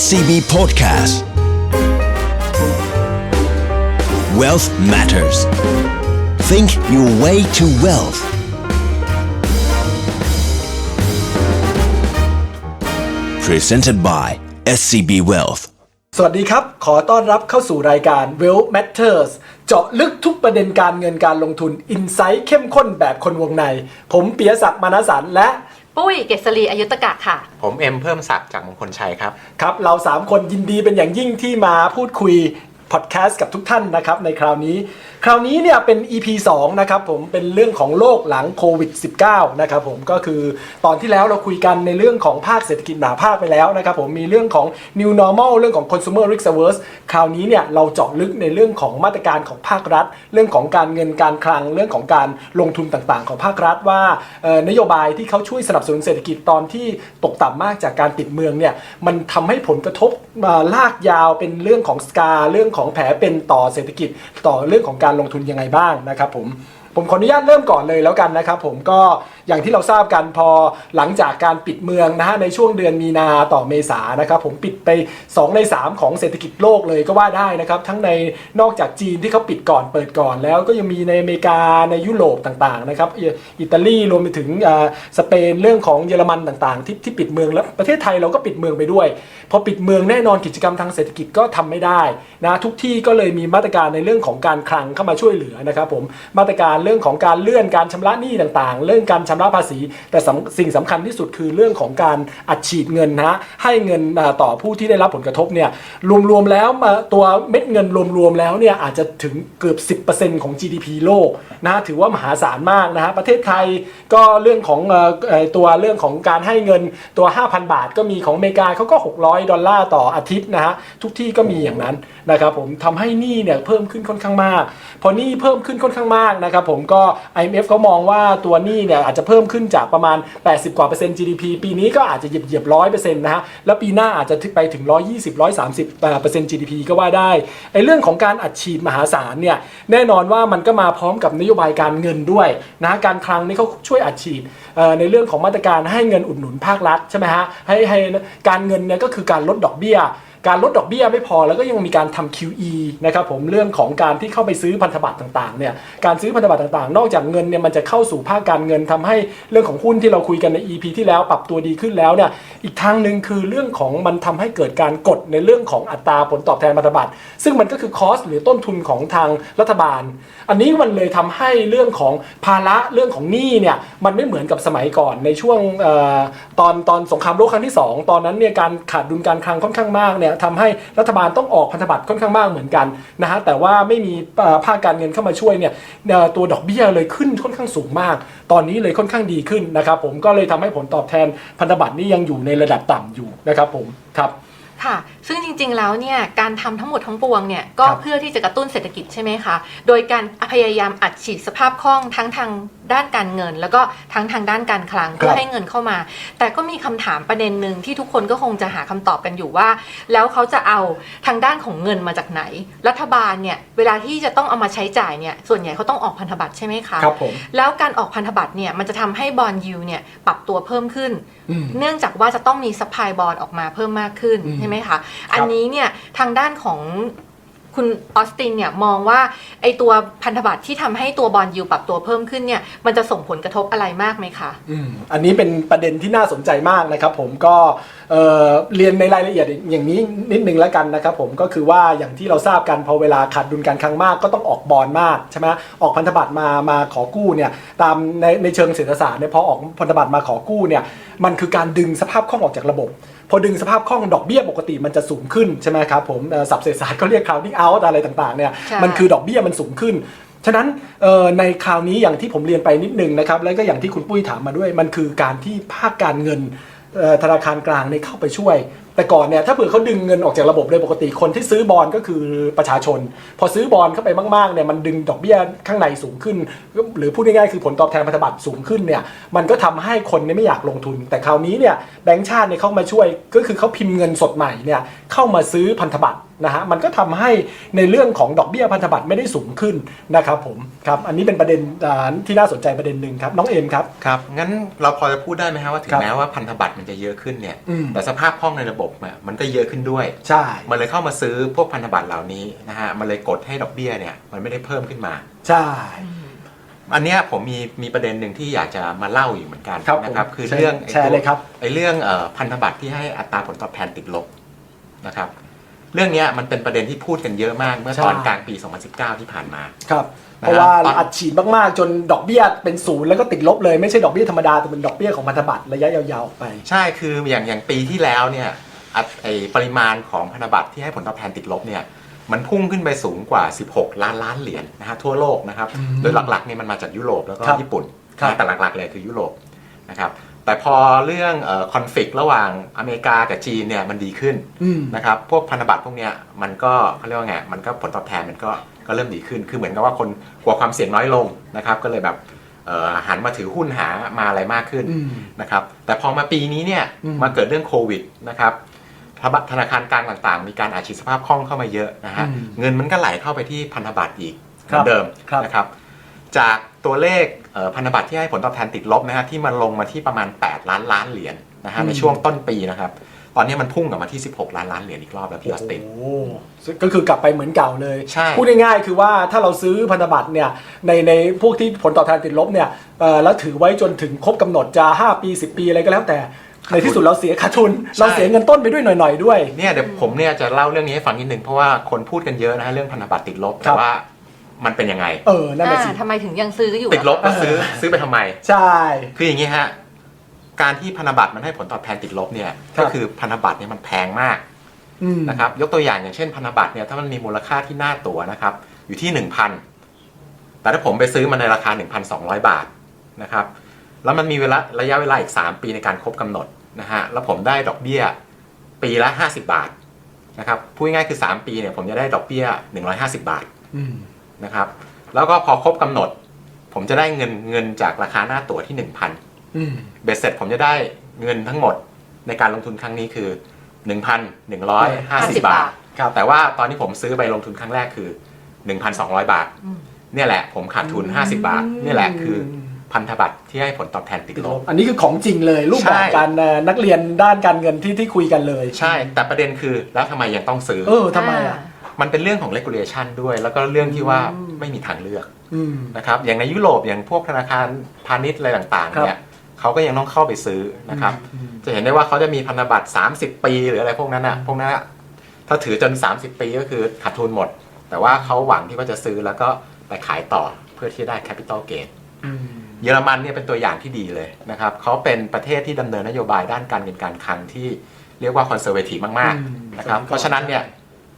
SCB Podcast Wealth Matters Think your way to wealth Presented by SCB Wealth สวัสดีครับ ขอต้อนรับเข้าสู่รายการ Wealth Matters เจาะลึกทุกประเด็นการเงินการลงทุนอินไซต์เข้มข้นแบบคนวงใน ผมเปียศักดิ์มานาสันและ ปุ้ยเกษรีอายุตกะค่ะ ผมเอ็มเพิ่มศักดิ์จากมงคลชัยครับ ครับ เรา 3 คนยินดีเป็นอย่างยิ่งที่มาพูดคุยพอดแคสต์กับทุกท่านนะครับในคราวนี้ คราวนี้เนี่ยเป็น EP 2 นะครับผมเป็นเรื่องของโลกหลังโควิด -19 นะครับผมก็คือตอนที่แล้วเราคุยกันในเรื่องของภาคเศรษฐกิจหนาภาคไปแล้วนะครับผมมีเรื่องของ new normal เรื่องของ consumer risk averse คราวนี้เนี่ยเราเจาะลึกในเรื่องของมาตรการของภาครัฐ เรื่องของการเงินการคลังเรื่องของการลงทุนต่างๆ ของภาครัฐว่านโยบายที่เขาช่วยสนับสนุนเศรษฐกิจตอนที่ตกต่ำมากจากการปิดเมืองเนี่ยมันทำให้ผลกระทบมาลากยาวเป็นเรื่องของสกาเรื่องของแผลเป็นต่อเศรษฐกิจต่อเรื่องของการลงทุนยังไงบ้างนะครับผม ผมขออนุญาตเริ่มก่อนเลยแล้วกันนะครับ ผมก็อย่างที่เราทราบกันพอหลังจากการปิดเมืองนะฮะในช่วงเดือนมีนาต่อเมษานะครับ ผมปิดไป 2 ใน 3 ของเศรษฐกิจโลกเลยก็ว่าได้นะครับ ทั้งในนอกจากจีนที่เขาปิดก่อนเปิดก่อนแล้วก็ยังมีในอเมริกาในยุโรปต่างๆนะครับอิอิตาลีรวมไปถึงอ่าสเปนเรื่องของเยอรมันต่างๆ ที่ที่ปิดเมืองแล้วประเทศไทยเราก็ปิดเมืองไปด้วย พอปิดเมืองแน่นอนกิจกรรมทางเศรษฐกิจก็ทำไม่ได้นะทุกที่ก็เลยมีมาตรการในเรื่องของการคลังเข้ามาช่วยเหลือนะครับ ผมมาตรการเรื่องของการเลื่อนการชำระหนี้ต่างๆ เรื่องการชำระภาษี แต่สิ่งสำคัญที่สุดคือเรื่องของการอัดฉีดเงินนะฮะให้เงินต่อผู้ที่ได้รับผลกระทบเนี่ยรวมๆแล้วมาตัวเม็ดเงินรวมๆแล้วเนี่ยอาจจะถึงเกือบ 10%ของ GDP โลกนะฮะถือว่ามหาศาลมากนะฮะประเทศไทยก็เรื่องของตัวเรื่องของการให้เงินตัว 5,000 บาท ก็มีของอเมริกาเขาก็ 600 ดอลลาร์ต่ออาทิตย์นะฮะทุกที่ก็มีอย่างนั้นนะครับผมทำให้หนี้เนี่ยเพิ่มขึ้นค่อนข้างมาก พอหนี้เพิ่มขึ้นค่อนข้างมากนะครับผมมก็ IMF เขามองว่าตัวหนี้เนี่ยอาจจะเพิ่มขึ้นจากประมาณ 80 กว่าเปอร์เซ็นต์ GDP ปีนี้ก็อาจจะเหยียบเหยียบร้อยเปอร์เซ็นต์นะฮะแล้วปีหน้าอาจจะไปถึง 120 130เปอร์เซ็นต์ GDP ก็ว่าได้ไอ้เรื่องของการอัดฉีดมหาศาลเนี่ยแน่นอนว่ามันก็มาพร้อมกับนโยบายการเงินด้วยนะการคลังนี่เขาช่วยอัดฉีดในเรื่องของมาตรการให้เงินอุดหนุนภาครัฐใช่ไหมฮะให้ให้การเงินเนี่ยก็คือการลดดอกเบี้ย การลดดอกเบี้ยไม่พอแล้วก็ยังมีการทำ QE นะครับผมเรื่องของการที่เข้าไปซื้อพันธบัตรต่างๆเนี่ยการซื้อพันธบัตรต่างๆ นอกจากเงินเนี่ยมันจะเข้าสู่ภาคการเงินทำให้เรื่องของหุ้นที่เราคุยกันใน EP ที่แล้วปรับตัวดีขึ้นแล้วเนี่ยอีกทางหนึ่งคือเรื่องของมันทำให้เกิดการกดในเรื่องของอัตราผลตอบแทนพันธบัตรซึ่งมันก็คือคอสหรือต้นทุนของทางรัฐบาล อันนี้มันเลยทำให้เรื่องของภาระเรื่องของหนี้เนี่ยมันไม่เหมือนกับสมัยก่อนในช่วงออตอนตอนสงครามโลกครั้งที่ 2 ตอนนั้นเนี่ยการขาดดุลการคลังค่อนข้างมากเนี่ยทำให้รัฐบาลต้องออกพันธบัตรค่อนข้างมากเหมือนกันนะฮะแต่ว่าไม่มีภาคการเงินเข้ามาช่วยเนี่ยตัวดอกเบี้ยเลยขึ้นค่อนข้างสูงมาก ตอนนี้เลยค่อนข้างดีขึ้นนะครับผมก็เลยทำให้ผลตอบแทนพันธบัตรนี่ยังอยู่ในระดับต่ำอยู่นะครับผมครับค่ะซึ่งจริงๆแล้วเนี่ยการทำทั้งหมดทั้งปวงเนี่ยก็ครับเพื่อที่จะกระตุ้นเศรษฐกิจใช่ไหมคะ โดยการพยายามอัดฉีดสภาพคล่องทั้งทางด้านการเงิน แล้วก็ทั้งทางด้านการคลังเพื่อให้เงินเข้ามา แต่ก็มีคำถามประเด็นหนึ่งที่ทุกคนก็คงจะหาคำตอบกันอยู่ว่า แล้วเขาจะเอาทางด้านของเงินมาจากไหน รัฐบาลเนี่ยเวลาที่จะต้องเอามาใช้จ่ายเนี่ยส่วนใหญ่เขาต้องออกพันธบัตรใช่ไหมคะครับผมแล้วการออกพันธบัตรเนี่ยมันจะทำให้บอลยูเนี่ยปรับตัวเพิ่มขึ้นอืมเนื่องจากว่าจะต้องมีซัพพลายบอลออกมาเพิ่มมากขึ้นอืมใช่ไหมคะอันนี้เนี่ยทางด้านของคุณออสตินเนี่ยมองว่าไอตัวพันธบัตรที่ทำให้ตัวบอลยูปรับตัวเพิ่มขึ้นเนี่ยมันจะส่งผลกระทบอะไรมากไหมคะอืมอันนี้เป็นประเด็นที่น่าสนใจมากนะครับผมก็เอ่อเรียนในรายละเอียดอย่างนี้นิดนึงแล้วกันนะครับผมก็คือว่าอย่างที่เราทราบกันพอเวลาขาดดุลการคลังมากก็ต้องออกบอลมากใช่ไหมออกพันธบัตรมามาขอกู้เนี่ยตามในในเชิงเศรษฐศาสตร์เนี่ยพอออกพันธบัตรมาขอกู้เนี่ยมันคือการดึงสภาพคล่องออกจากระบบ พอดึงสภาพคล่องดอกเบี้ยปกติมันจะสูงขึ้นใช่ไหมครับผมสับเศรษฐศาสตร์ก็เรียก crowding out อะไรต่างๆเนี่ยมันคือดอกเบี้ยมันสูงขึ้นฉะนั้นในคราวนี้อย่างที่ผมเรียนไปนิดนึงนะครับ แล้วก็อย่างที่คุณปุ้ยถามมาด้วยมันคือการที่ภาคการเงินธนาคารกลางในเข้าไปช่วย แต่ก่อนเนี่ยถ้าเผื่อเขาดึงเงินออกจากระบบโดยปกติคนที่ซื้อบอลก็คือประชาชน พอซื้อบอลเข้าไปมากๆเนี่ยมันดึงดอกเบี้ยข้างในสูงขึ้น หรือพูดง่ายๆคือผลตอบแทนพันธบัตรสูงขึ้นเนี่ยมันก็ทำให้คนเนี่ยไม่อยากลงทุน แต่คราวนี้เนี่ยแบงก์ชาติเนี่ยเข้ามาช่วยก็คือเขาพิมพ์เงินสดใหม่เนี่ยเข้ามาซื้อพันธบัตร นะฮะมันก็ทำให้ในเรื่องของดอกเบี้ยพันธบัตรไม่ได้สูงขึ้นนะครับผมครับอันนี้เป็นประเด็นอ่าที่น่าสนใจประเด็นหนึ่งครับน้องเอมครับครับงั้นเราพอจะพูดได้ไหมฮะว่าถึครังบแม้ว่าพันธบัตรมันจะเยอะขึ้นเนี่ยอืมแต่สภาพคล่องในระบบบบเนี่ยมันก็เยอะขึ้นด้วยใช่มันเลยเข้ามาซื้อพวกพันธบัตรเหล่านี้นะฮะมันเลยกดให้ดอกเบี้ยเนี่ยมันไม่ได้เพิ่มขึ้นมาใช่อันเนี้ยผมมีมีประเด็นหนึ่งที่อยากจะมาเล่าอยู่เหมือนกันครับนะครับผมคือแชร์เรื่องไอ้แชร์ตัวเลยครับไอ้เรื่องเอ่อพันธบัตรที่ให้อัตราผลตอบแทนติดลบนะครับ เรื่องเนี้ยมันเป็นประเด็นที่พูดกันเยอะมากเมื่อตอนใช่ กลางปี 2019 ที่ผ่านมา ครับนะฮะเพราะว่าตอนอัดฉีดมากๆ จนดอกเบี้ยเป็นศูนย์แล้วก็ติดลบเลยไม่ใช่ดอกเบี้ยธรรมดา แต่เป็นดอกเบี้ยของพันธบัตรระยะยาวๆออกไป ใช่คืออย่างอย่างปีที่แล้วเนี่ยอัตไอปริมาณของพันธบัตรที่ให้ผลตอบแทนติดลบเนี่ยมันพุ่งขึ้นไปสูงกว่า 16 ล้านล้านเหรียญนะฮะทั่วโลกนะครับอืมโดยหลักๆเนี่ยมันมาจากยุโรปแล้วก็ครับญี่ปุ่นครับ นะแต่หลักๆเลยคือยุโรปนะครับ แต่พอเรื่องคอนฟ lict ระหว่างอเมริกากับจีนเนี่ยมันดีขึ้นอืมนะครับพวกพันธบัตรพวกเนี้ยมันก็เขาเรียกว่าไงมันก็ผลตอบแทนมันก็ก็เริ่มดีขึ้น คือเหมือนกับว่าคนกลัวความเสี่ยงน้อยลงนะครับ ก็เลยแบบเอ่อหันมาถือหุ้นหามาอะไรมากขึ้นอืมนะครับแต่พอมาปีนี้เนี่ยอืมมาเกิดเรื่องโควิดนะครับธนาธนาคารกลางต่างๆ มีการอาชีพสภาพคล่องเข้ามาเยอะนะฮะอืมเงินมันก็ไหลเข้าไปที่พันธบัตรอีกเหครัมือบนเดิมครับนะครับจาก ตัวเลขเอ่อพันธบัตรที่ให้ผลตอบแทนติดลบนะฮะที่มันลงมาที่ประมาณ 8 ล้านล้านเหรียญนะฮะในช่วงต้นปีนะครับตอนนี้มันพุ่งกลับมาที่ 16 ล้านล้านเหรียญอีกรอบแล้วพี่ออสตินโอ้ก็คือกลับไปเหมือนเก่าเลยใช่พูดง่ายๆคือว่าถ้าเราซื้อพันธบัตรเนี่ยในในพวกที่ผลตอบแทนติดลบเนี่ยเอ่อแล้วถือไว้จนถึงครบกำหนดจะ 5 ปี 10 ปีอะไรก็แล้วแต่ในที่สุดเราเสียขาดทุน เราเสียเงินต้นไปด้วยหน่อยๆด้วยเนี่ยเดี๋ยวผมเนี่ยจะเล่าเรื่องนี้ให้ฟังนิดนึงเพราะว่าคนพูดกันเยอะนะฮะเรื่องพันธบัตรติดลบครัแต่บว่า มันเป็นยังไง เออนั่นแหละสิ อ่าทำไมถึงยังซื้ออยู่ติดลบอะแล้วซื้อซื้อไปทำไม ใช่ คืออย่างนี้ฮะ การที่พันธบัตรมันให้ผลตอบแทนติดลบเนี่ย ครับก็คือพันธบัตรเนี่ยมันแพงมากอืมนะครับ ยกตัวอย่างอย่างเช่นพันธบัตรเนี่ยถ้ามันมีมูลค่าที่หน้าตั๋วนะครับ อยู่ที่ 1,000 แต่ถ้าผมไปซื้อมันในราคา 1,200 บาทนะครับ แล้วมันมีเวลาระยะเวลาอีก 3 ปีในการครบกำหนดนะฮะ แล้วผมได้ดอกเบี้ยปีละ 50 บาทนะครับ พูดง่ายๆคือ 3 ปีเนี่ยผมจะได้ดอกเบี้ย 150 บาท อืม นะครับ แล้วก็พอครบกำหนด ผมจะได้เงินเงินจากราคาหน้าตั๋วที่1,000อืมเบ็ดเสร็จผมจะได้เงินทั้งหมดในการลงทุนครั้งนี้คือ1,150บาทครับแต่ว่าตอนที่ผมซื้อไปลงทุนครั้งแรกคือ1,200บาทอืมเนี่ยแหละผมขาดทุน50บาทนี่แหละคือพันธบัตรที่ให้ผลตอบแทนติดติดลลบบอันนี้คือของจริงเลยรูปแบบใช่การเอ่อนักเรียนด้านการเงินที่ที่คุยกันเลย ใช่ แต่ประเด็นคือแล้วทำไมยังต้องซื้อ เออทำไมอะ มันเป็นเรื่องของ regulation ด้วย แล้วก็เรื่องที่ว่าอืมไม่มีทางเลือกอืม นะครับอย่างในยุโรปอย่างพวกธนาคารพาณิชย์อะไรต่างๆเนี่ยเขาก็ยังต้องเข้าไปซื้อนะครับ อืม จะเห็นได้ว่าเขาจะมีพันธบัตร 30 ปีหรืออะไรพวกนั้นอะพวกนั้นอะถ้าถือจน 30 ปีก็คือขาดทุนหมด แต่ว่าเขาหวังที่ว่าจะซื้อแล้วก็ไปขายต่อเพื่อที่จะได้ capital gain อืม เยอรมันเนี่ยเป็นตัวอย่างที่ดีเลยนะครับเขาเป็นประเทศที่ดำเนินนโยบายด้านการเงินการคลังที่เรียกว่าคอนเซอร์เวทีฟมากอืมๆนะครับ สมัยก่อน เพราะฉะนั้นเนี่ย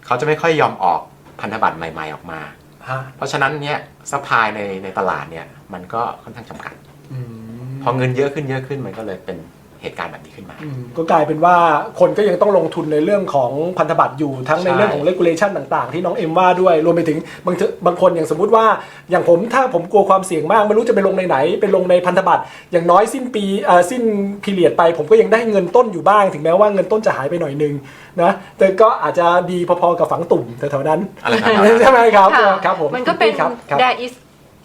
เขาจะไม่ค่อยยอมออกพันธบัตรใหม่ ๆออกมา ฮะเพราะฉะนั้นเนี่ยซัพพลายในในตลาดเนี่ยมันก็ค่อนข้างจำกัด อืมพอเงินเยอะขึ้นเยอะขึ้นมันก็เลยเป็น เหตุการณ์แบบนี้ขึ้นมา อืมก็กลายเป็นว่าคนก็ยังต้องลงทุนในเรื่องของพันธบัตรอยู่ทั้งในใช่ เรื่องของ regulation ต่างๆ ที่น้องเอ็มว่าด้วยรวมไปถึงบางทีบางคนอย่างสมมุติว่าอย่างผมถ้าผมกลัวความเสี่ยงมาก ไม่รู้จะไปลงในไหนไปลงในพันธบัตรอย่างน้อยสิ้นปีเอ่อสิ้นพีเรียดไป ผมก็ยังได้เงินต้นอยู่บ้าง ถึงแม้ว่าเงินต้นจะหายไปหน่อยนึงนะแต่ก็อาจจะดีพอๆกับฝังตุ่มแถวๆนั้นอะไรประมาณนั้น ใช่ไหมครับค่ะครับผมมันก็เป็นครับครับ there is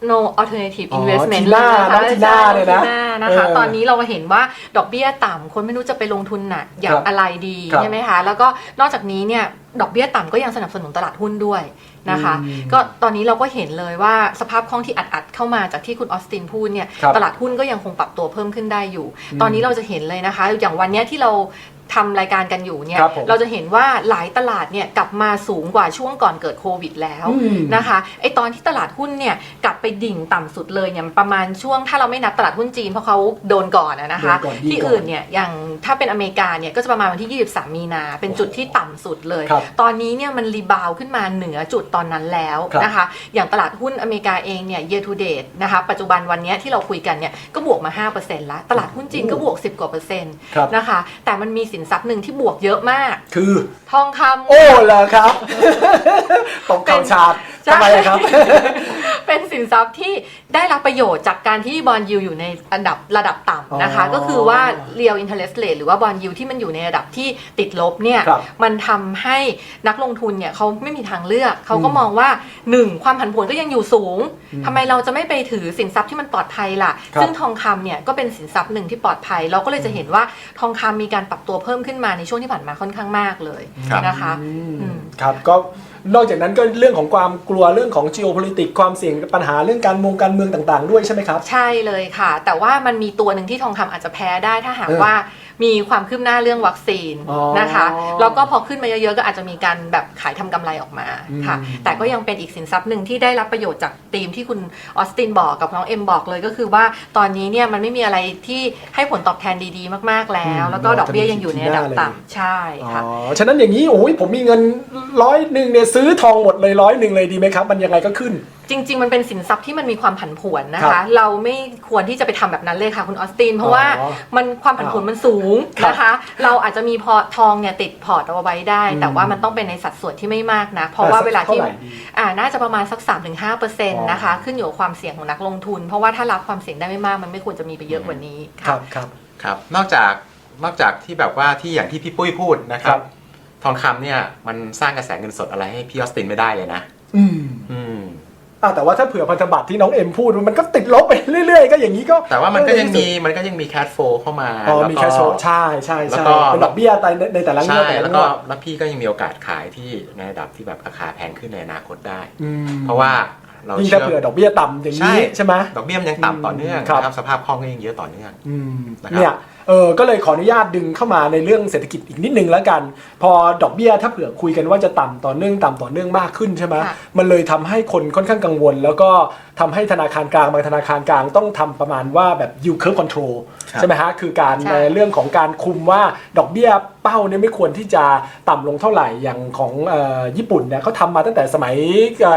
no alternative อ๋อ investment ทีน่าเลยน้องทีน่าเลยนะทีน่านะคะ เออตอนนี้เราเห็นว่าดอกเบี้ยต่ำคนไม่รู้จะไปลงทุนน่ะอย่าคงรับอะไรดีครับใช่ไหมคะ แล้วก็นอกจากนี้เนี่ยดอกเบี้ยต่ำก็ยังสนับสนุนตลาดหุ้นด้วยนะคะ อืมก็ตอนนี้เราก็เห็นเลยว่าสภาพคล่องที่อัดๆเข้ามาจากที่คุณออสตินพูดเนี่ยครับตลาดหุ้นก็ยังคงปรับตัวเพิ่มขึ้นได้อยู่ อืม ตอนนี้เราจะเห็นเลยนะคะ อย่างวันเนี้ยที่เรา ทำรายการกันอยู่เนี่ยครับผมเราจะเห็นว่าหลายตลาดเนี่ยกลับมาสูงกว่าช่วงก่อนเกิดโควิดแล้วอืม นะคะไอตอนที่ตลาดหุ้นเนี่ยกลับไปดิ่งต่ำสุดเลยเนี่ยประมาณช่วงถ้าเราไม่นับตลาดหุ้นจีนเพราะเขาโดนก่อนอะนะคะ โดนก่อนดีที่ก่อนอื่นเนี่ยอย่างถ้าเป็นอเมริกาเนี่ยก็จะประมาณวันที่ 23 มีนาเป็นจุดที่ต่ำสุดเลย ครับตอนนี้เนี่ยมันรีบาวขึ้นมาเหนือจุดตอนนั้นแล้วครับ นะคะ อย่างตลาดหุ้นอเมริกาเองเนี่ย year to date นะคะปัจจุบันวันเนี้ยที่เราคุยกันเนี่ยก็บวกมา 5%แล้ว ตลาดหุ้นจีนก็บวก 10 กว่าเปอร์เซ็นต์ ครับ นะคะแต่มันมีสินทรัพย์หนึ่งที่บวกเยอะมาก คือ ทองคำโอ้เหรอครับ ตกข่าวชาดใช่ ทำไมอะครับ เป็นสินทรัพย์ที่ได้รับประโยชน์จากการที่บอลยูอยู่ในอันดับระดับต่ำนะคะ อ๋อก็คือว่า real interest rate หรือว่าบอลยูที่มันอยู่ในระดับที่ติดลบเนี่ยครับมันทำให้นักลงทุนเนี่ยเขาไม่มีทางเลือก เขาก็อืมมองว่า 1. ความผันผวนก็ยังอยู่สูงทำไมเราจะไม่ไปถือสินทรัพย์ที่มันปลอดภัยล่ะ ครับ ซึ่งทองคำเนี่ยก็เป็นสินทรัพย์หนึ่งที่ปลอดภัย เราก็เลยจะเห็นว่าทองคำมีการปรับตัวเพิ่มขึ้นมาในช่วงที่ผ่านมาค่อนข้างมากเลยครับ นะคะอืม อืม ครับก็ นอกจากนั้นก็เรื่องของความกลัวเรื่องของ geopolitics ความเสี่ยงปัญหาเรื่องการเมองการเมืองต่าง ๆ ด้วยใช่ไหมครับ ใช่เลยค่ะ แต่ว่ามันมีตัวหนึ่งที่ทองคำอาจจะแพ้ได้ถ้าหากเออว่า มีความคืบหน้าเรื่องวัคซีนอ๋อนะคะแล้วก็พอขึ้นมาเยอะๆก็อาจจะมีการแบบขายทำกำไรออกมาค่ะ อืม แต่ก็ยังเป็นอีกสินทรัพย์หนึ่งที่ได้รับประโยชน์จากธีมที่คุณออสตินบอกกับน้องเอ็มบอกเลยก็คือว่าตอนนี้เนี่ยมันไม่มีอะไรที่ให้ผลตอบแทนดีๆ มากๆแล้ว แล้วก็ดอกเบี้ยยังอยู่ในระดับต่ำใช่อ๋อค่ะฉะนั้นอย่างนี้โอ้ยผมมีเงินร้อยหนึ่งเนี่ยซื้อทองหมดเลยร้อยหนึ่งเลยดีไหมครับ มันยังไงก็ขึ้น จริง ๆ มันเป็นสินทรัพย์ที่มันมีความผันผวนนะครัคะบเราไม่ควรที่จะไปทำแบบนั้นเลยค่ะคุณออสตินเพราะว่าอ๋อมันความผันผวนมันสูงครับนะคะ เราอาจจะมีพอร์ตทองเนี่ยติดพอร์ตเอาไว้ได้ อืม แต่ว่ามันต้องเป็นในสัดส่วนที่ไม่มากนะเพราะว่าเวลาที่ ท่ไหร่ดี อ่าน่าจะประมาณสัก 3-5%นะคะอ๋อขึ้นอยู่กับความเสี่ยงของนักลงทุน เพราะว่าถ้ารับความเสี่ยงได้ไม่มาก มันไม่ควรจะมีไปเยอะกว่านี้คค่ะ รับครับ ครับนอกจากนอกจากที่แบบว่าที่อย่างที่พี่ปุ้ยพูดนะครัครับ บ ทองคำเนี่ยมันสร้างกระแสเงินสดอะไรให้พี่ออสตินไม่ได้เลยนะ อืม อืม อะแต่ว่าถ้าเผื่อพันธบัตรที่น้องเอ็มพูดมันก็ติดลบไปเรื่อยๆ ก็อย่างนี้ก็แต่ว่ามันก็ยังมีเออมันก็ยังมีแค d โฟเข้ามาอ๋อแล้วมีก็แคชโชใช่ใช่แล้วใช่ก็เป็นดอกเบี้ยในในแต่ละงวใช่ดแต่ละแล้วงก็วดแล้วพี่ก็ยังมีโอกาสขายที่ในระดับที่แบบราคาแพงขึ้นในอนาคตได้อืมเพราะว่าเรายิ่งเชื่ถ้าเผื่อดอกเบี้ยต่ำอย่างนี้ใช่ใช่ไหมดอกเบี้ยมันยังต่ำต่อเนื่องครับนะครับสภาพคล่องก็ยังเยอะต่อเนื่องอืมนะครับเนี่ย เออก็เลยขออนุญาตดึงเข้ามาในเรื่องเศรษฐกิจอีกนิดนึงแล้วกัน พอดอกเบี้ยถ้าเผื่อคุยกันว่าจะต่ำต่อเนื่องต่ำต่อเนื่องมากขึ้นใช่ไหมค่ะมันเลยทำให้คนค่อนข้างกังวล แล้วก็ทำให้ธนาคารกลางบางธนาคารกลางต้องทำประมาณว่าแบบ yield curve control ครับใช่ไหมฮะคือการใช่ในเรื่องของการคุมว่าดอกเบี้ยเป้าเนี่ยไม่ควรที่จะต่ำลงเท่าไหร่อย่างของเอ่อญี่ปุ่นเนี่ยเขาทำมาตั้งแต่สมัย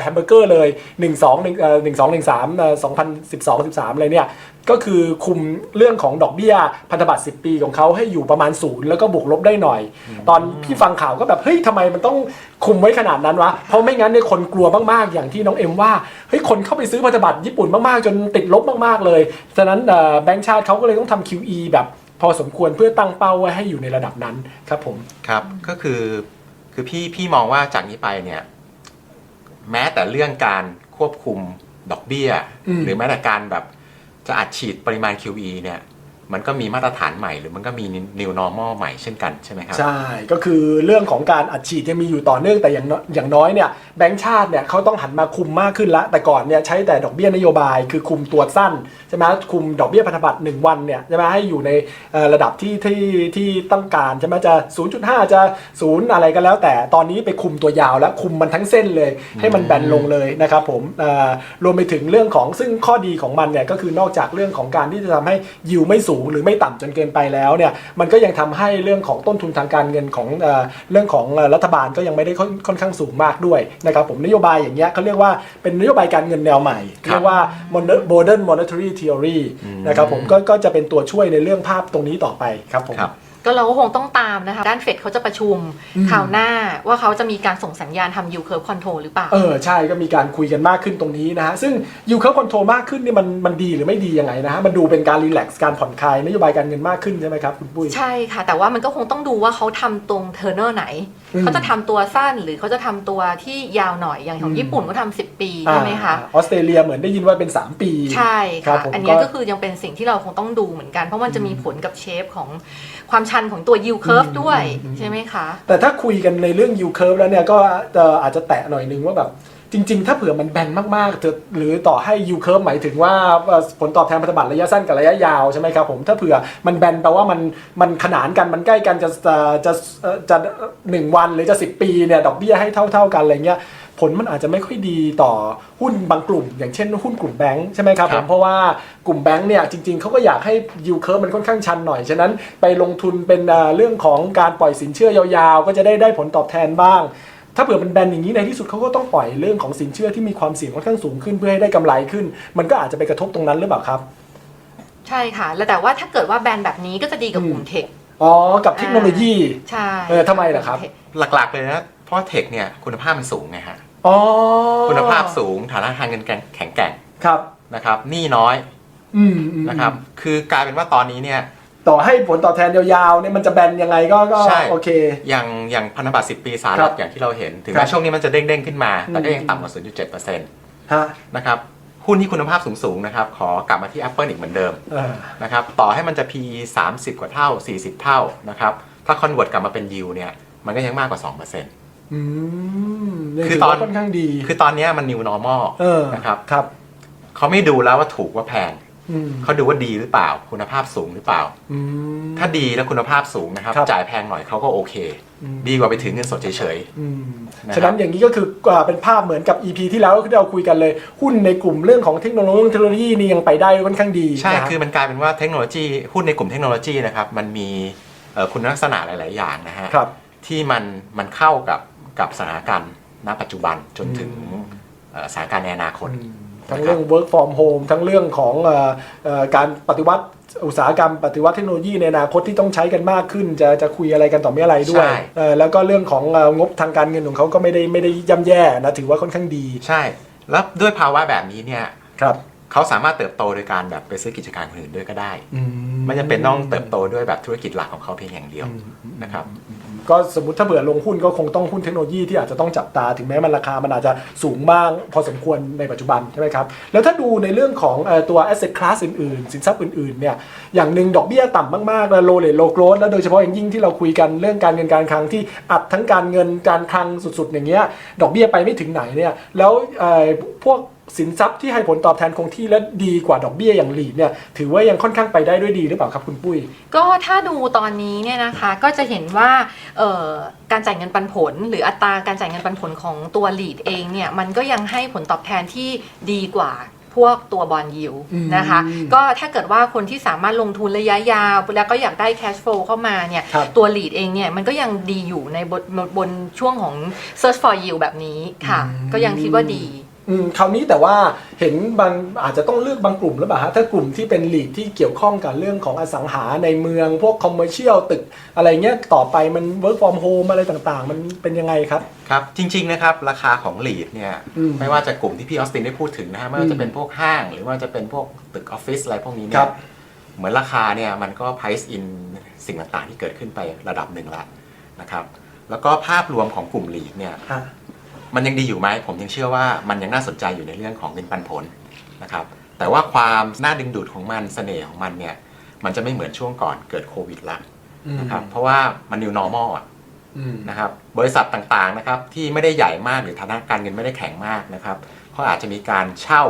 แฮมเบอร์เกอร์เลย 1 2 1เอ่อ1 2 1 3เอ่อ2012 13อะไรเนี่ย ก็คือคุมเรื่องของดอกเบี้ยพันธบัตร 10 ปีของเขาให้อยู่ประมาณศูนย์แล้วก็บวกลบได้หน่อย ตอนพี่ฟังข่าวก็แบบเฮ้ยทำไมมันต้องคุมไว้ขนาดนั้นวะ เพราะไม่งั้นเนี่ยคนกลัวมากๆ อย่างที่น้องเอ็มว่าเฮ้ยคนเข้าไปซื้อพันธบัตรญี่ปุ่นมากๆ จนติดลบมากๆเลย ฉะนั้นเอ่อแบงก์ชาติเขาก็เลยต้องทำ QE แบบพอสมควรเพื่อตั้งเป้าไว้ให้อยู่ในระดับนั้นครับผมครับก็คือคือพี่พี่มองว่าจากนี้ไปเนี่ยแม้แต่เรื่องการควบคุมดอกเบี้ยอืมหรือแม้แต่การแบบ จะอัดฉีดปริมาณ QE เนี่ย มันก็มีมาตรฐานใหม่หรือมันก็มี new normal ใหม่เช่นกันใช่ไหมครับ ใช่ ก็คือเรื่องของการอัดฉีดยังมีอยู่ต่อเนื่องแต่อย่างน้อยอย่างน้อยเนี่ยแบงก์ชาติเนี่ยเขาต้องหันมาคุมมากขึ้นละแต่ก่อนเนี่ยใช้แต่ดอกเบี้ยนโยบาย คือคุมตัวสั้นใช่ไหมคุมดอกเบี้ยพันธบัตร1วันเนี่ยใช่ไหมให้อยู่ในระดับที่ที่ที่ต้องการใช่ไหมจะ 0.5 จะ0อะไรก็แล้ว แต่ตอนนี้ไปคุมตัวยาวแล้วคุมมันทั้งเส้นเลย ให้มันแบนลงเลยนะครับผมรวมไปถึงเรื่องของซึ่งข้อดีของมันเนี่ยก็คือนอกจากเรื่องของการที่จะทำให้ยิวไม่สูงหรือไม่ต่ำจนเกินไปแล้วเนี่ยมันก็ยังทำให้เรื่องของต้นทุนทางการเงินของเรื่องของรัฐบาลก็ยังไม่ได้ค่อนค่อนข้างสูงมากด้วยนะครับผมนโยบายอย่างเงี้ยเขาเรียกว่าเป็นนโยบายการเงินแนวใหม่ เรียกว่า modern monetary theory นะครับผมก็ก็จะเป็นตัวช่วยในเรื่องภาพตรงนี้ต่อไปครับผมครับ ก็เราก็คงต้องตามนะคะ ด้านเฟดเขาจะประชุมอืม ข่าวหน้าว่าเขาจะมีการส่งสัญญาณทำ yield curve control หรือเปล่า เออใช่ก็มีการคุยกันมากขึ้นตรงนี้นะฮะ ซึ่งยูเคอร์คอนโทรลมากขึ้นนี่มันมันดีหรือไม่ดียังไงนะฮะ มันดูเป็นการรีแลกซ์การผ่อนคลายนโยบายการเงินมากขึ้นใช่ไหมครับคุณปุ้ย ใช่ค่ะ แต่ว่ามันก็คงต้องดูว่าเขาทำตรงเทอร์เนอร์ไหน อืมเขาจะทำตัวสั้นหรือเขาจะทำตัวที่ยาวหน่อยอย่างของอืม ญี่ปุ่นก็ทำ10 ปีใช่ไหมคะ อ่าออสเตรเลียเหมือนได้ยินว่าเป็น 3 ปี ใช่ครัค่ะ บผมอันเนี้ยก็ ก็คือยังเป็นสิ่งที่เราคงต้องดูเหมือนกัน เพราะมันจะมีผลกับเชฟของความชันของตัว yield curve อืมด้วยอืมใช่ไหมคะ แต่ถ้าคุยกันในเรื่อง yield curve แล้วเนี่ยก็จะอาจจะแตะหน่อยนึงว่าแบบ จริง ๆ ถ้าเผื่อมันแบนมากๆเถอะหรือต่อให้ yield curve หมายถึงว่าผลตอบแทนพันธบัตรระยะสั้นกับระยะยาวใช่ไหมครับผมถ้าเผื่อมันแบนแปลว่ามันมันขนานกันมันใกล้กันจะจะจะจะหนึ่งวันหรือจะ 10 ปีเนี่ยดอกเบี้ยให้เท่า ๆกันอะไรเงี้ยผลมันอาจจะไม่ค่อยดีต่อหุ้นบางกลุ่ม อย่างเช่นหุ้นกลุ่มแบงค์ใช่ไหมครับผมเพราะว่ากลุ่มแบงค์เนี่ยจริงๆเขาก็อยากให้ yield curve มันค่อนข้างชันหน่อย ฉะนั้นไปลงทุนเป็นเรื่องของการปล่อยสินเชื่อยาวๆ ก็จะได้ได้ผลตอบแทนบ้าง ถ้าเผื่อมันแบนอย่างนี้ในที่สุดเขาก็ต้องปล่อยเรื่องของสินเชื่อที่มีความเสี่ยงค่อนข้างสูงขึ้นเพื่อให้ได้กำไรขึ้น มันก็อาจจะไปกระทบตรงนั้นหรือเปล่าครับ ใช่ค่ะ แล้วแต่ว่าถ้าเกิดว่าแบรนด์แบบนี้ก็จะดีกับกลุ่มเทคอ๋อ กับเทคโนโลยีใช่เออทำไมล่ะครับ หลักๆเลยนะเพราะว่าเทคเนี่ยคุณภาพมันสูงไงฮะอ๋อคุณภาพสูงฐานะทางเงินแข็งแกร่งครับนะครับหนี้น้อยอืมอืมนะครับ คือกลายเป็นว่าตอนนี้เนี่ย ต่อให้ผลตอบแทนยาวๆเนี่ยมันจะแบนยังไงก็ก็ใช่ โอเค อย่างอย่างพันธบัตร10 ปีสหครัรัฐบอย่างที่เราเห็น ถึงครัแม้บช่วงนี้มันจะเด้งๆขึ้นมา แต่ก็อืมยังต่ำกว่า 0.7%นฮะะครับหุ้นที่คุณภาพสูงๆนะครับขอกลับมาที่ Apple อีกเหมือนเดิมอ่านะครับต่อให้มันจะ PE 30 กว่าเท่า 40 เท่านะครับถ้า convert กลับมาเป็น yield เนี่ยมันก็ยังมากกว่า 2%อืมยังคือถืตอน ว่าค่อนข้างดีคือตอนเนี้ยมัน new normal เออนะครับ ครับ เขาไม่ดูแล้วว่าถูกว่าแพงอืม เขาดูว่าดีหรือเปล่า คุณภาพสูงหรือเปล่าอืมถ้าดีแล้วคุณภาพสูงนะครับครับ จ่ายแพงหน่อยเขาก็โอเคอืมดีกว่าไปถือเงินสดเฉยอืมนะครับฉะนั้นอย่างนี้ก็คืออ่าเป็นภาพเหมือนกับ EP ที่แล้วที่เราคุยกันเลย หุ้นในกลุ่มเรื่องของเทคโนโลยีเทคโนโลยีนี่ยังไปได้ค่อนข้างดีๆใช่นะคือมันกลายเป็นว่าเทคโนโลยีหุ้นในกลุ่มเทคโนโลยีนะครับมันมีเอ่อคุณลักษณะหลาย ๆ อย่างนะฮะครับที่มันมันเข้ากับกับสถานการณ์ณปัจจุบันจนถึงเอ่อสถานการณ์ในอนาคต ทั้งเรื่อง work from home ทั้งเรื่องของเอ่อเอ่อการปฏิวัติอุตสาหกรรมปฏิวัติเทคโนโลยีในอนาคตที่ต้องใช้กันมากขึ้น จะจะคุยอะไรกันต่อไม่อะไรด้วยใช่เอ่อแล้วก็เรื่องของเอ่องบทางการเงินของเขาก็ไม่ได้ไม่ได้ย่ำแย่นะถือว่าค่อนข้างดี ใช่ แล้วด้วยภาวะแบบนี้เนี่ยครับเขาสามารถเติบโตโดยการแบบไปซื้อกิจการคนอื่นด้วยก็ได้ไม่จำเป็นต้องเติบโตด้วยแบบธุรกิจหลักของเขาเพียงอย่างเดียวนะครับ ก็สมมติถ้าเผื่อลงหุ้นก็คงต้องหุ้นเทคโนโลยีที่อาจจะต้องจับตาถึงแม้มันราคามันอาจจะสูงบ้างพอสมควรในปัจจุบันใช่ไหมครับ แล้วถ้าดูในเรื่องของตัว asset class อื่นๆ สินทรัพย์อื่นๆเนี่ยอย่างหนึ่งดอกเบี้ยต่ำมากๆแล้ว low rate low growth แล้วโดยเฉพาะอย่างยิ่งที่เราคุยกันเรื่องการเงินการคลังที่อัดทั้งการเงินการคลังสุดๆ อย่างเงี้ยดอกเบี้ยไปไม่ถึงไหนเนี่ยแล้วพวกสินทรัพย์ที่ให้ผลตอบแทนคงที่และดีกว่าดอกเบี้ยอย่างหลีดเนี่ยถือว่ายังค่อนข้างไปได้ด้วยดีหรือเปล่าครับคุณปุ้ย ก็ถ้าดูตอนนี้เนี่ยนะคะก็จะเห็นว่าเอ่อการจ่ายเงินปันผล หรืออัตราการจ่ายเงินปันผลของตัว lead เองเนี่ยมันก็ยังให้ผลตอบแทนที่ดีกว่าพวกตัวบอลยิวอืมนะคะ ก็ถ้าเกิดว่าคนที่สามารถลงทุนระยะยาว แล้วก็อยากได้ cash flow เข้ามาเนี่ยครับตัว lead เองเนี่ย มันก็ยังดีอยู่ในบนบนบนช่วงของ search for yield แบบนี้ค่ะ ก็ยังคิดว่าดี อืมคราวนี้แต่ว่าเห็นบางอาจจะต้องเลือกบางกลุ่มหรือเปล่าฮะถ้ากลุ่มที่เป็นลีดที่เกี่ยวข้องกับเรื่องของอสังหาในเมือง พวกคอมเมอร์เชียลตึกอะไรเงี้ยต่อไปมัน work from home อะไรต่างๆ มันเป็นยังไงครับ ครับจริง ๆ นะครับราคาของ lead เนี่ยอืมไม่ว่าจะกลุ่มที่พี่ออสตินได้พูดถึงนะฮะไม่ว่าจะเป็นพวกห้าง หรือว่าจะเป็นพวกตึกออฟฟิศอะไรพวกนี้คเนี่รัยบ เหมือนราคาเนี่ยมันก็ price in สิ่งต่างๆที่เกิดขึ้นไประดับหนึ่งแล้วนะครับแล้วก็ภาพรวมของกลุ่ม lead เนี่ย ฮะ มันยังดีอยู่ไหมผมยังเชื่อว่ามันยังน่าสนใจอยู่ในเรื่องของเงินปันผลนะครับแต่ว่าความน่าดึงดูดของมันเสน่ห์ของมันเนี่ยมันจะไม่เหมือนช่วงก่อนเกิดโควิดละนะครับเพราะว่ามัน new normal อะอืมนะครับบริษัทต่างๆนะครับที่ไม่ได้ใหญ่มากหรือฐานะการเงินไม่ได้แข็งมากนะครับเขาอาจจะมีการเช่า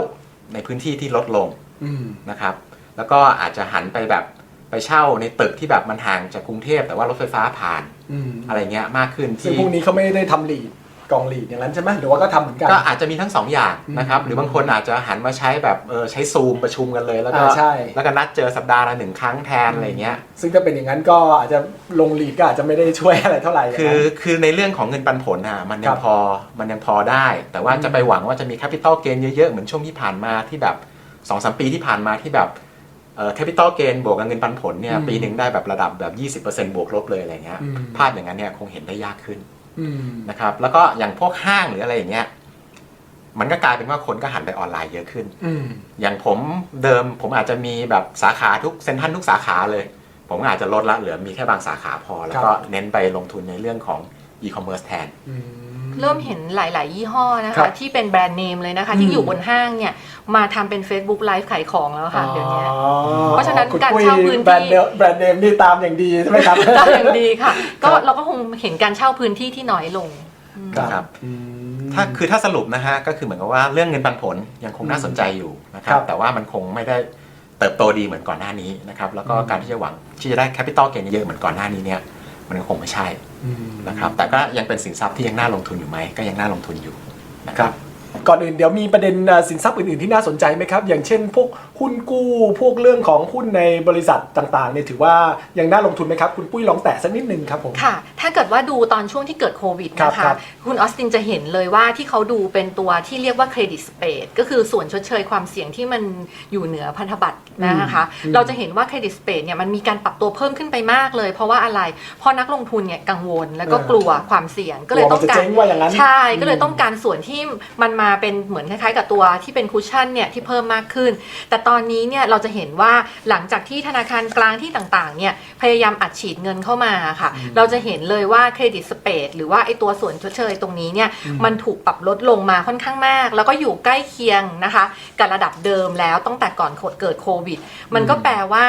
ในพื้นที่ที่ลดลงอืมนะครับแล้วก็อาจจะหันไปแบบไปเช่าในตึกที่แบบมันห่างจากกรุงเทพแต่ว่ารถไฟฟ้าผ่านอืมอะไรเงี้ยมากขึ้นซึ่งที่พวกนี้เขาไม่ได้ทำลีด กองลีดอย่างนั้นใช่ไหมหรือว่าก็ทำเหมือนกัน ก็อาจจะมีทั้งสองอย่างนะครับอืมหรือบางคนอาจจะหันมาใช้แบบเออใช้ซูมประชุมกันเลยแล้วก็อ่าใช่ แล้วก็นัดเจอสัปดาห์ละหนึ่งครั้งแทนอะไรเงี้ย ซึ่งถ้าเป็นอย่างนั้นก็อาจจะลงลีดก็อาจจะไม่ได้ช่วยอะไรเท่าไหร่คือคือในเรื่องของเงินปันผลอะมันยัครังบพอมันยังพอได้ แต่ว่าจะไปหวังว่าจะมีแคปิตอลเกนเยอะๆ เหมือนช่วงที่ผ่านมาที่แบบ2อสปีที่ผ่านมาที่แบบเอ่อแคปิตอลเกนบวกกับเงินปันผลเนี่ยอืมปีหนึ่งได้แบบระดับแบบ 20%บวกลบเลยอะไรเงี้ยอืม ภาพอย่างนั้นเนี่ยคงเห็นได้ยากขึ้นอืม นะครับ แล้วก็อย่างพวกห้างหรืออะไรอย่างเงี้ย มันก็กลายเป็นว่าคนก็หันไปออนไลน์เยอะขึ้นอืมอย่างผมเดิมผมอาจจะมีแบบสาขาทุกเซ็นทรัลทุกสาขาเลย ผมก็อาจจะลดละเหลือมีแค่บางสาขาพอ แล้วก็เน้นไปลงทุนในเรื่องของอีคอมเมิร์ซแทนอืม เริ่มเห็นหลาย ๆ ยี่ห้อนะครัคะ บที่เป็นแบรนด์เนมเลยนะคะอืมที่อยู่บนห้างเนี่ยมาทำเป็น Facebook Live ขายของแล้วค่ะเดี๋ยวนี้อ๋อเพราะฉะนั้นคุณการปุ้ยเช่าพื้นที่ แบรนด์เนมแบรนด์เนมนี่ตามอย่างดีใช่ไหมครับตามอย่างดีค่ะ ก็ครับ เราก็คงเห็นการเช่าพื้นที่ที่น้อยลงครับ อืม ถ้าคือถ้าสรุปนะฮะก็คือเหมือนกับว่าเรื่องเงินปันผลยังคงน่าสนใจอยู่นะครัครับบแต่ว่ามันคงไม่ได้เติบโตดีเหมือนก่อนหน้านี้นะครับแล้วก็การที่จะหวังที่จะได้แคปิตอลเกนเยอะเหมือนก่อนหน้านี้เนี่ย มันก็คงไม่ใช่อืมนะครับแต่ก็ยังเป็นสินทรัพย์ที่ยังน่าลงทุนอยู่ไหมก็ยังน่าลงทุนอยู่นะคครัรับบก่อนอื่นเดี๋ยวมีประเด็นเอ่อสินทรัพย์อื่นๆที่น่าสนใจไหมครับ อย่างเช่นพวก หุ้นกู้พวกเรื่องของหุ้นในบริษัทต่างๆเนี่ยถือว่ายังน่าลงทุนไหมครับ คุณปุ้ยลองแตะสักนิดนึงครับผม ค่ะ ถ้าเกิดว่าดูตอนช่วงที่เกิดโควิดครับนะครัคะบคุณออสตินจะเห็นเลยว่าที่เขาดูเป็นตัวที่เรียกว่าเครดิตสเปดก็คือส่วนชดเชยความเสี่ยงที่มันอยู่เหนือพันธบัตรนะคะ อืม เราจะเห็นว่าเครดิตสเปดเนี่ยมันมีการปรับตัวเพิ่มขึ้นไปมากเลย เพราะว่าอะไรเพราะนักลงทุนเนี่ยกังวลแล้วก็เออกลัวความเสี่ยงก็เลยต้องกลัวมันจะกาเจ๊รง ว่าอย่างนั้น ใช่ ก็เลยอืมต้องการส่วนที่มันมาเป็นเหมือนคล้ายๆ กับตัวที่เป็นคุชชั่นเนี่ยที่เพิ่มมากขึ้น แต่ตอนนี้เนี่ยเราจะเห็นว่าหลังจากที่ธนาคารกลางที่ต่างๆเนี่ยพยายามอัดฉีดเงินเข้ามาค่ะ เราจะเห็นเลยว่าเครดิตสเปดหรือว่าไอตัวส่วนชดเชยตรงนี้เนี่ยมันถูกปรับลดลงมาค่อนข้างมาก แล้วก็อยู่ใกล้เคียงนะคะกับระดับเดิมแล้วตั้งแต่ก่อนเกิดโควิด มันก็แปลว่า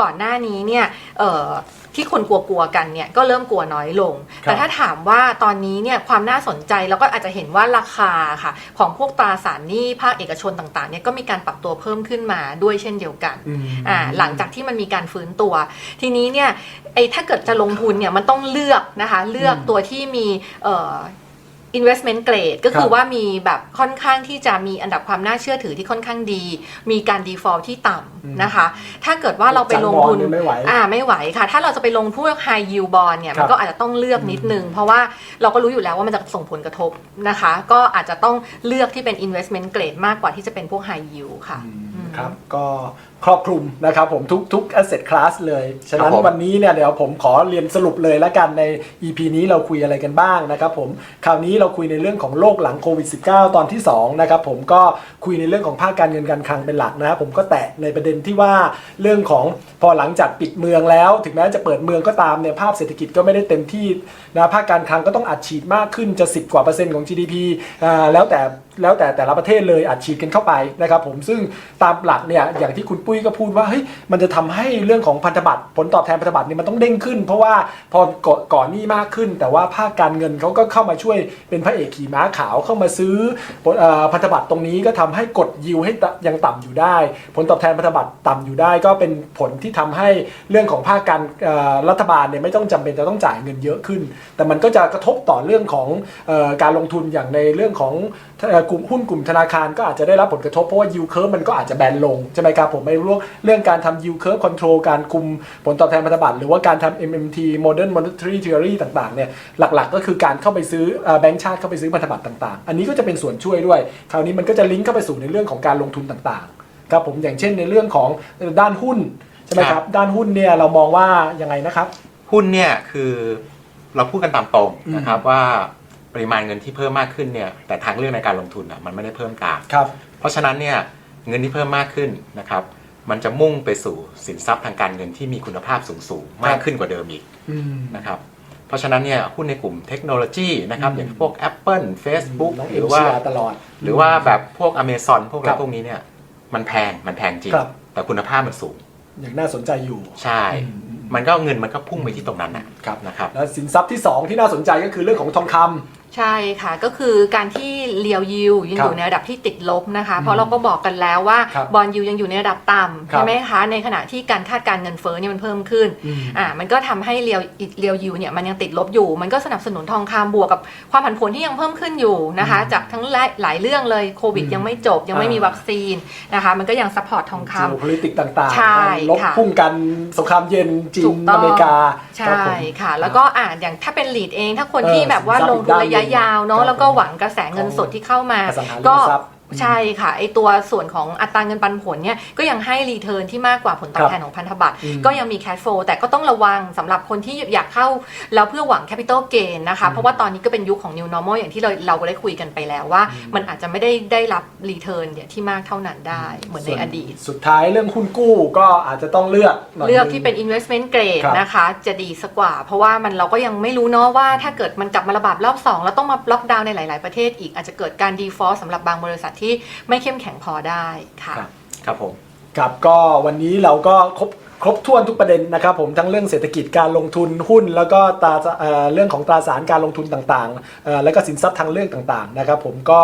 ก่อนหน้านี้เนี่ยเอ่อ ที่คนกลัวๆกันเนี่ยก็เริ่มกลัวน้อยลง ครับ แต่ถ้าถามว่าตอนนี้เนี่ยความน่าสนใจเราก็อาจจะเห็นว่าราคาค่ะ ของพวกตราสารหนี้ภาคเอกชนต่างๆเนี่ยก็มีการปรับตัวเพิ่มขึ้นมาด้วยเช่นเดียวกัน อืม อ่าหลังจากที่มันมีการฟื้นตัว ทีนี้เนี่ยไอ้ถ้าเกิดจะลงทุนเนี่ยมันต้องเลือกนะคะ เลือกอืมตัวที่มีเอ่อ investment grade ก็คือครับว่ามีแบบค่อนข้างที่จะมีอันดับความน่าเชื่อถือที่ค่อนข้างดี มีการ default ที่ต่อืมำนะคะ ถ้าเกิดว่าเราไปลงทุนจังบอลเนี่ยไม่ไหวอ่าไม่ไหวค่ะ ถ้าเราจะไปลงพวก high yield bond เนี่ยครับมันก็อาจจะต้องเลือกนิดนึง เพราะว่าเราก็รู้อยู่แล้วว่ามันจะส่งผลกระทบนะคะ ก็อาจจะต้องเลือกที่เป็น investment grade มากกว่าที่จะเป็นพวก high yield ค่ะอืมครับก็ ครอบคลุมนะครับผมทุกทุก asset class เลย ฉะนั้นครับผมวันนี้เนี่ยเดี๋ยวผมขอเรียนสรุปเลยละกันใน EP นี้เราคุยอะไรกันบ้างนะครับผมคราวนี้เราคุยในเรื่องของโลกหลังโควิด -19 ตอนที่2นะครับผมก็คุยในเรื่องของภาคการเงินการคลังเป็นหลักนะครับผมก็แตะในประเด็นที่ว่าเรื่องของพอหลังจากปิดเมืองแล้ว ถึงแม้จะเปิดเมืองก็ตามเนี่ยภาพเศรษฐกิจก็ไม่ได้เต็มที่นะภาคการคลังก็ต้องอัดฉีดมากขึ้นจะ 10 กว่าเปอร์เซ็นต์ของ GDP อ่าแล้วแต่แล้วแต่แต่ละประเทศเลยอัดฉีดกันเข้าไปนะครับผมซึ่งตามหลักเนี่ยอย่างที่คุณปุ้ยก็พูดว่าเฮ้ยมันจะทำให้เรื่องของพันธบัตรผลตอบแทนพันธบัตรเนี่ยมันต้องเด้งขึ้น เพราะว่าพอก่อกอนหนี้มากขึ้น แต่ว่าภาคการเงินเขาก็เข้ามาช่วยเป็นพระเอกขี่ม้าขาวเข้ามาซื้อพันธบัตรตรงนี้ก็ทำให้กดยิวให้ยังต่ำอยู่ได้ ผลตอบแทนพันธบัตรต่ำอยู่ได้ ก็เป็นผลที่ทำให้เรื่องของภาคการรัฐบาลเนี่ยไม่ต้องจำเป็นจะต้องจ่ายเงินเยอะขึ้น แต่มันก็จะกระทบต่อเรื่องของอการลงทุนอย่างในเรื่องของกลุ่มหุ้นกลุ่มธนาคารก็อาจจะได้รับผลกระทบเพราะว่า yield curve มันก็อาจจะแบนลงใช่ไหมครับผมไม่รู้เรื่องการทำ yield curve control การคุมผลตอบแทนพันธบัตรหรือว่าการทำ MMT modern monetary theory ต่างๆเนี่ยหลักๆ ก็คือการเข้าไปซื้อแบงก์ชาติเข้าไปซื้อพันธบัตรต่างๆ อันนี้ก็จะเป็นส่วนช่วยด้วย คราวนี้มันก็จะลิงก์เข้าไปสู่ในเรื่องของการลงทุนต่างๆครับผมอย่างเช่นในเรื่องของด้านหุ้นใช่ไหมครับด้านหุ้นเนี่ยเรามองว่ายังไงนะครับ หุ้นเนี่ยคือเราพูดกันตามตรงอืมนะครับว่า ปริมาณเงินที่เพิ่มมากขึ้นเนี่ยแต่ทางเลือกในการลงทุนอะมันไม่ได้เพิ่มตาม ครับ เพราะฉะนั้นเนี่ยเงินที่เพิ่มมากขึ้นนะครับมันจะมุ่งไปสู่สินทรัพย์ทางการเงินที่มีคุณภาพสูงๆมากขึ้นกว่าเดิมอีกอืม นะครับเพราะฉะนั้นเนี่ยหุ้นในกลุ่มเทคโนโลยีนะครับอืม อย่างพวก Apple Facebook น้องหเอ็รืมอว่า เชียร์ตลอด หรือว่าแบบพวก Amazon พวกอะครัไรบพวกนี้เนี่ยมันแพงมันแพงจริง ครับ แต่คุณภาพมันสูงอย่างน่าสนใจอยู่ ใช่อืม มันก็เงินมันก็พุ่งไปที่ตรงนั้นนะครับ นะครับ แล้วสินทรัพย์ที่ 2 ที่น่าสนใจก็คือเรื่องของทองคำ ใช่ค่ะก็คือการที่เลียวยิวยังครับอยู่ในระดับที่ติดลบนะคะ เพราะเราก็บอกกันแล้วว่าครับบอลยิวยังอยู่ในระดับต่ำครับใช่ไหมคะในขณะที่การคาดการเงินเฟ้อเนี่ยมันเพิ่มขึ้นอืมอ่ามันก็ทำให้เลียวเลียวยิวเนี่ยมันยังติดลบอยู่ มันก็สนับสนุนทองคำบวกกับความผันผวนที่ยังเพิ่มขึ้นอยู่นะคะ จากทั้งหลายหลายเรื่องเลยโควิด อืมยังไม่จบยังไม่มีอ่าวัคซีนนะคะ มันก็ยังซัพพอร์ตทองคำ geopolitics ต่างใช่ๆลบค่ะพุ่งกันสงครามเย็นจีถูนกต้อง อเมริกาใช่ครับผม ค่ะ แล้วก็อ่านอย่างถ้าเป็นลีดเอง ถ้าคนเออที่แบบว่าสินทรัพย์ลงทุนระยะอีกด้านหนึ่งยาวเนาะครับแล้วก็หวังกระแสเงินสดที่เข้ามาอสังหาริมก็ทรัพย์ ใช่ค่ะไอตัวส่วนของอัตราเงินปันผลเนี่ยก็ยังให้รีเทิร์นที่มากกว่าผลตอบแทนของพันธบัตรอืมก็ยังมีแคชโฟแต่ก็ต้องระวังสำหรับคนที่อยากเข้า แล้วเพื่อหวังแคปิตอลเกนนะคะ เพราะว่าตอนนี้ก็เป็นยุคของ New Normal อย่างที่เราเราได้คุยกันไปแล้วว่า มันอาจจะไม่ได้ได้รับรีเทิร์นเนี่ยที่มากเท่านั้นได้เหมือนในอดีต สุดท้ายเรื่องหุ้นกู้ก็อาจจะต้องเลือกหน่อยเลือกนึงที่เป็น investment grade ครับนะคะ จะดีสักกว่า เพราะว่ามันเราก็ยังไม่รู้เนาะว่าถ้าเกิดมันกลับมาระบาดรอบ 2 แล้วต้องมาล็อกดาวน์ในหลาย ๆประเทศอีกอาจจะเกิดการ default สำหรับบางบริษัทที่ไม่เข้มแข็งพอได้ค่ะครับครับผม ครับก็วันนี้เราก็ครบ ครบถ้วนทุกประเด็นนะครับผมทั้งเรื่องเศรษฐกิจการลงทุนหุ้น แล้วก็ตราเอ่อเรื่องของตราสารการลงทุนต่างๆเอ่อแล้วก็สินทรัพย์ทางเลือกต่างๆนะครับผมก็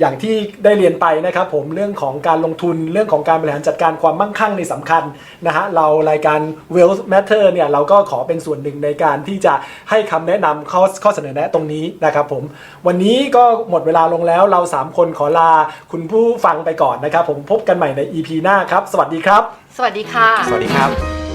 อย่างที่ได้เรียนไปนะครับผมเรื่องของการลงทุนเรื่องของการบริหารจัดการความมั่งคั่งในสำคัญนะฮะเรารายการ Wealth Matter เนี่ยเราก็ขอเป็นส่วนหนึ่งในการที่จะให้คำแนะนำข้อข้อเสนอแนะตรงนี้นะครับผมวันนี้ก็หมดเวลาลงแล้วเราสามคนขอลาคุณผู้ฟังไปก่อนนะครับผมพบกันใหม่ใน EP หน้าครับ สวัสดีครับ สวัสดีค่ะ สวัสดีครับ